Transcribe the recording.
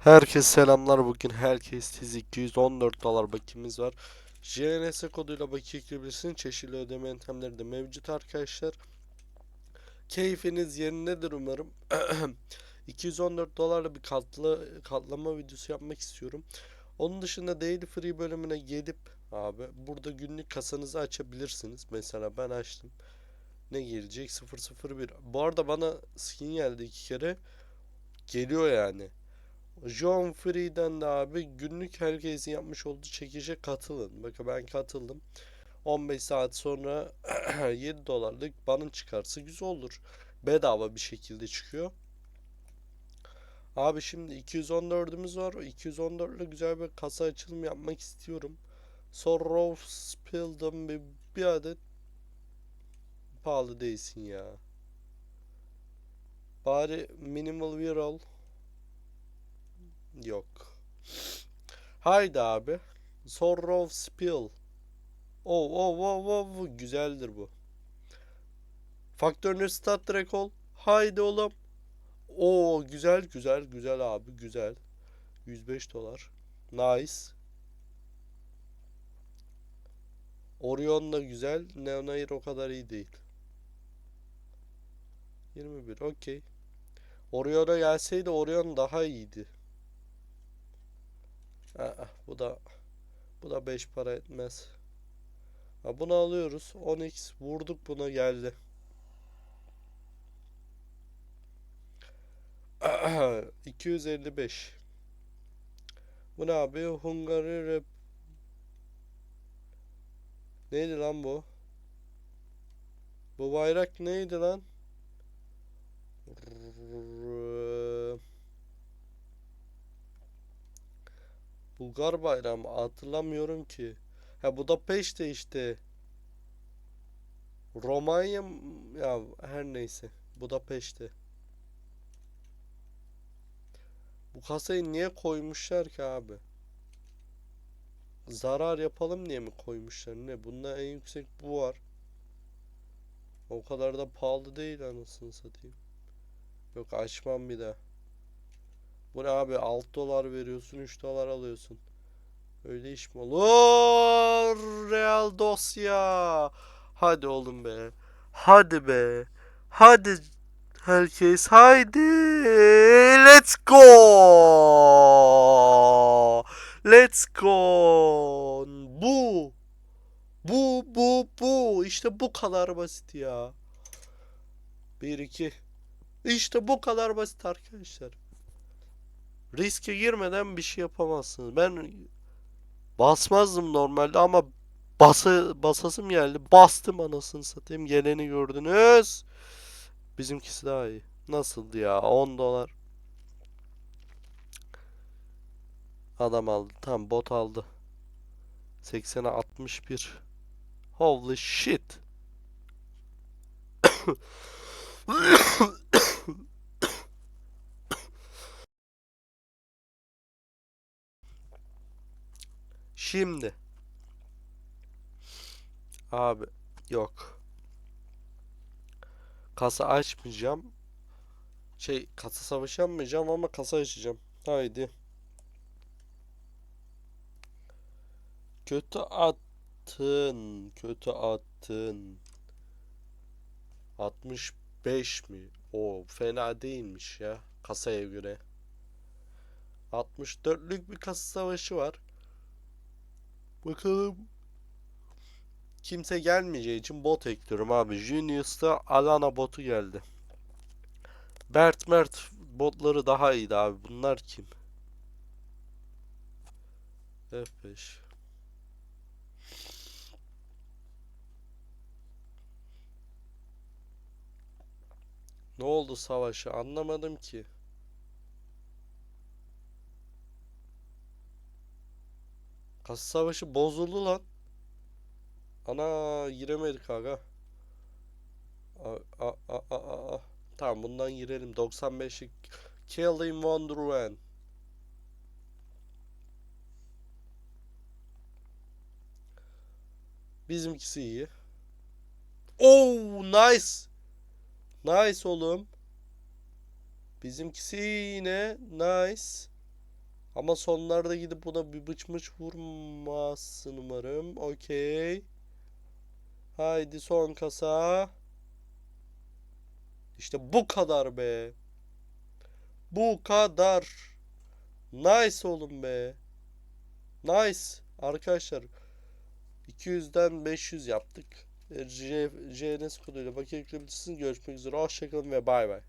Herkese selamlar. Bugün herkes tiz 214 dolar bakiyemiz var. JNS koduyla bakiye ekleyebilirsiniz. Çeşitli ödeme yöntemleri de mevcut arkadaşlar. Keyfiniz yerindedir umarım. 214 dolarla bir katlı katlama videosu yapmak istiyorum. Onun dışında Daily Free bölümüne gelip abi burada günlük kasanızı açabilirsiniz. Mesela ben açtım. Ne gelecek? 001. Bu arada bana skin geldi iki kere. Geliyor yani. John Free'den de abi günlük herkesin yapmış olduğu çekişe katılın. Bakın ben katıldım. 15 saat sonra 7 dolarlık banın çıkarsa güzel olur. Bedava bir şekilde çıkıyor. Abi şimdi 214'ümüz var. O 214 ile güzel bir kasa açılımı yapmak istiyorum. Sorrow Spill'dan bir, bir adet pahalı değilsin ya. Bari Minimal Viral Yok. Haydi abi. Sorrow Spill. Oh oh oh oh güzeldir bu. Faktörünü stat direkt ol. Haydi oğlum. Oo güzel güzel güzel abi güzel. 105 dolar. Nice. Orion da güzel. Neonair o kadar iyi değil. 21 okey. Orion'a gelseydi Orion daha iyiydi. Bu da bu da 5 para etmez. Ha, bunu alıyoruz. 10x vurduk buna geldi. 255. Bu ne abi? Hungary Rep Neydi lan bu? Bu bayrak neydi lan? Bulgar bayrağı mı? Hatırlamıyorum ki. Ha bu da peşte işte. Romanya ya her neyse. Bu da peşte. Bu kasayı niye koymuşlar ki abi? Zarar yapalım diye mi koymuşlar ne? Bunda en yüksek bu var. O kadar da pahalı değil anasını satayım. Yok açmam bir daha. Bu ne abi 6 dolar veriyorsun 3 dolar alıyorsun. Öyle iş mi olur? Real dosya. Hadi oğlum be. Hadi be. Hadi herkes haydi. Let's go. Let's go. Bu. Bu bu bu. İşte bu kadar basit ya. 1 2 İşte bu kadar basit arkadaşlar. Riske girmeden bir şey yapamazsınız. Ben basmazdım normalde ama bası, basasım geldi. Bastım anasını satayım. Geleni gördünüz. Bizimkisi daha iyi. Nasıldı ya? 10 dolar. Adam aldı. Tam bot aldı. 80'e 61. Holy shit. Şimdi. Abi yok. Kasa açmayacağım. Şey kasa savaşı yapmayacağım ama kasa açacağım. Haydi. Kötü attın. Kötü attın. 65 mi? O fena değilmiş ya kasaya göre. 64'lük bir kasa savaşı var. Bakalım. Kimse gelmeyeceği için bot ekliyorum abi. Junius'ta Alana botu geldi. Bert Mert botları daha iyiydi abi. Bunlar kim? F5. Ne oldu savaşı anlamadım ki. Kasa savaşı bozuldu lan. Ana giremedik aga. A, a, a, a, a. Tamam bundan girelim. 95'lik Kill in Wonderland. Bizimkisi iyi. Oh nice. Nice oğlum. Bizimkisi yine nice. Ama sonlarda gidip buna bir bıç mıç vurmazsın umarım. Okey. Haydi son kasa. İşte bu kadar be. Bu kadar. Nice oğlum be. Nice. Arkadaşlar 200'den 500 yaptık. J- JNS koduyla bakiyekleyebilirsiniz. Görüşmek üzere. Hoşçakalın ve bay bay.